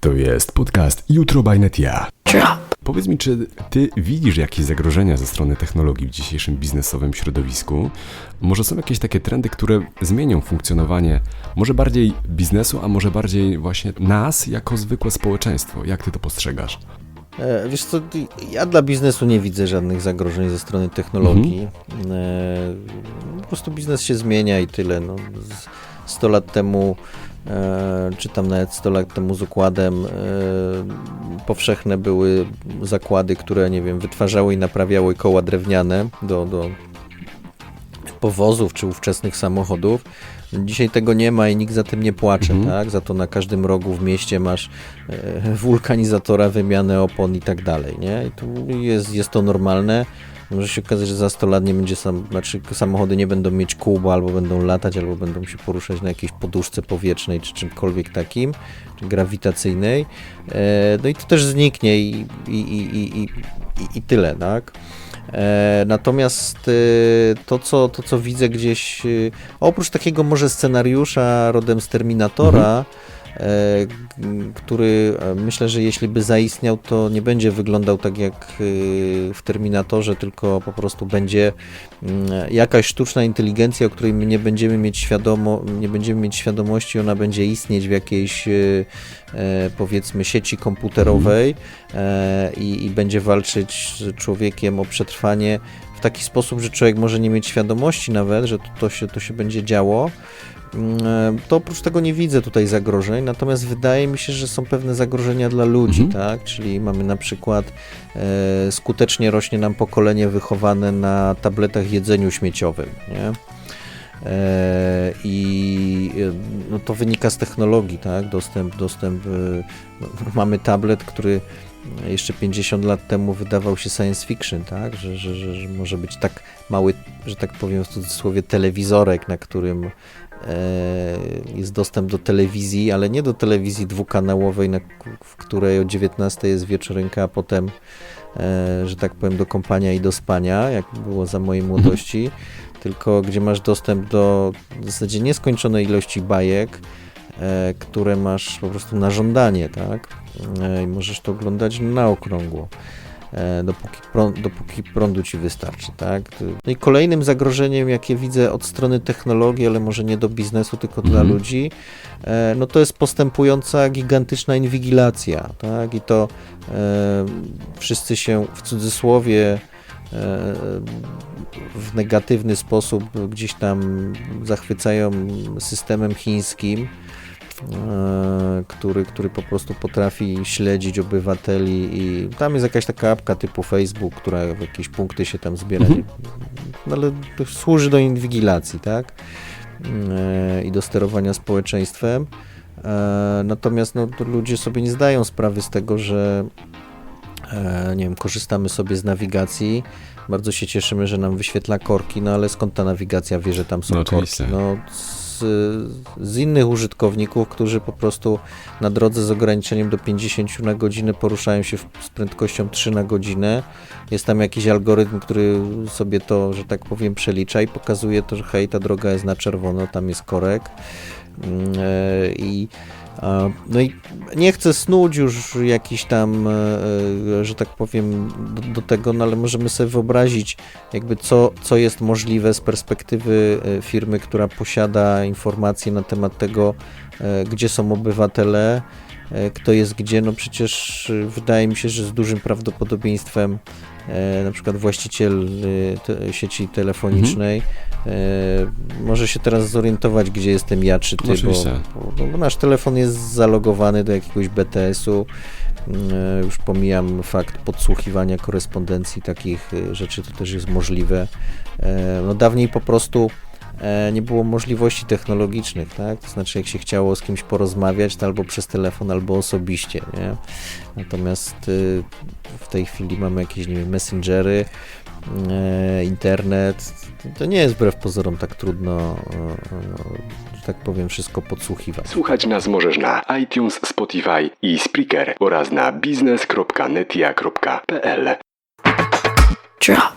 To jest podcast Jutro by Netia. Powiedz mi, czy ty widzisz jakieś zagrożenia ze strony technologii w dzisiejszym biznesowym środowisku? Może są jakieś takie trendy, które zmienią funkcjonowanie może bardziej biznesu, a może bardziej właśnie nas jako zwykłe społeczeństwo? Jak ty to postrzegasz? E, Wiesz co, ja dla biznesu nie widzę żadnych zagrożeń ze strony technologii. E, Po prostu biznes się zmienia i tyle. No, z- 100 lat temu, e, czy tam nawet 100 lat temu z układem, e, powszechne były zakłady, które, nie wiem, wytwarzały i naprawiały koła drewniane do, do powozów czy ówczesnych samochodów. Dzisiaj tego nie ma i nikt za tym nie płacze, Mhm. tak? Za to na każdym rogu w mieście masz e, wulkanizatora, wymianę opon i tak dalej, nie? I tu jest, jest to normalne. Może się okazać, że za 100 lat nie będzie sam, znaczy samochody nie będą mieć kół, bo albo będą latać, albo będą się poruszać na jakiejś poduszce powietrznej, czy czymkolwiek takim, czy grawitacyjnej. E, no i to też zniknie i, i, i, i, i, tyle, tak? E, Natomiast e, to co, to, co widzę gdzieś, oprócz takiego może scenariusza rodem z Terminatora, g- który e, myślę, że jeśli by zaistniał, to nie będzie wyglądał tak jak e, w Terminatorze, tylko po prostu będzie mm, jakaś sztuczna inteligencja, o której my nie będziemy mieć świadomo, nie będziemy mieć świadomości, ona będzie istnieć w jakiejś e, e, powiedzmy sieci komputerowej e, i, i będzie walczyć z człowiekiem o przetrwanie w taki sposób, że człowiek może nie mieć świadomości nawet, że to, to, się, to się będzie działo. Mm, e, To oprócz tego nie widzę tutaj zagrożeń, natomiast wydaje mi się, że są pewne zagrożenia dla ludzi, Mhm. tak? Czyli mamy na przykład e, skutecznie rośnie nam pokolenie wychowane na tabletach jedzeniu śmieciowym, nie? E, I e, no to wynika z technologii, tak? Dostęp, dostęp. e, No, mamy tablet, który jeszcze 50 lat temu wydawał się science fiction, tak? Że, że, że, że może być tak mały, że tak powiem w cudzysłowie, telewizorek, na którym e, jest dostęp do telewizji, ale nie do telewizji dwukanałowej, na, w której o 19 jest wieczorynka, a potem, e, że tak powiem, do kąpania i do spania, jak było za mojej młodości, tylko gdzie masz dostęp do w zasadzie nieskończonej ilości bajek, które masz po prostu na żądanie, tak? E, I możesz to oglądać na okrągło. e, Dopóki, prą- dopóki prądu ci wystarczy, tak? No i kolejnym zagrożeniem, jakie widzę od strony technologii, ale może nie do biznesu, tylko dla Mhm. ludzi, e, no to jest postępująca gigantyczna inwigilacja, tak? I to e, wszyscy się w cudzysłowie e, w negatywny sposób gdzieś tam zachwycają systemem chińskim, e, który, który po prostu potrafi śledzić obywateli i tam jest jakaś taka apka typu Facebook, która w jakieś punkty się tam zbiera, Mhm. no ale służy do inwigilacji, tak? E, I do sterowania społeczeństwem. E, Natomiast no, ludzie sobie nie zdają sprawy z tego, że e, nie wiem, korzystamy sobie z nawigacji. Bardzo się cieszymy, że nam wyświetla korki, no ale skąd ta nawigacja wie, że tam są No korki? No, z, innych użytkowników, którzy po prostu na drodze z ograniczeniem do 50 na godzinę poruszają się w, z prędkością 3 na godzinę. Jest tam jakiś algorytm, który sobie to, że tak powiem, przelicza i pokazuje to, że hej, ta droga jest na czerwono, tam jest korek. E, I no i nie chcę snuć już jakiś tam, e, e, że tak powiem, do, do tego, no ale możemy sobie wyobrazić, jakby co, co jest możliwe z perspektywy e, firmy, która posiada informacje na temat tego, gdzie są obywatele, kto jest gdzie. No przecież wydaje mi się, że z dużym prawdopodobieństwem na przykład właściciel e, te, sieci telefonicznej e, może się teraz zorientować, gdzie jestem ja czy ty, bo, bo, bo nasz telefon jest zalogowany do jakiegoś BTS-u. E, Już pomijam fakt podsłuchiwania korespondencji, takich e, rzeczy to też jest możliwe. E, No dawniej po prostu e, nie było możliwości technologicznych, tak? To znaczy jak się chciało z kimś porozmawiać, to albo przez telefon, albo osobiście, nie? Natomiast tej chwili mamy jakieś, nie wiem, messengery, e, internet. To nie jest wbrew pozorom tak trudno, e, e, że tak powiem, wszystko podsłuchiwać. Słuchać nas możesz na iTunes, Spotify i Spreaker oraz na biznes.netia.pl. Drop.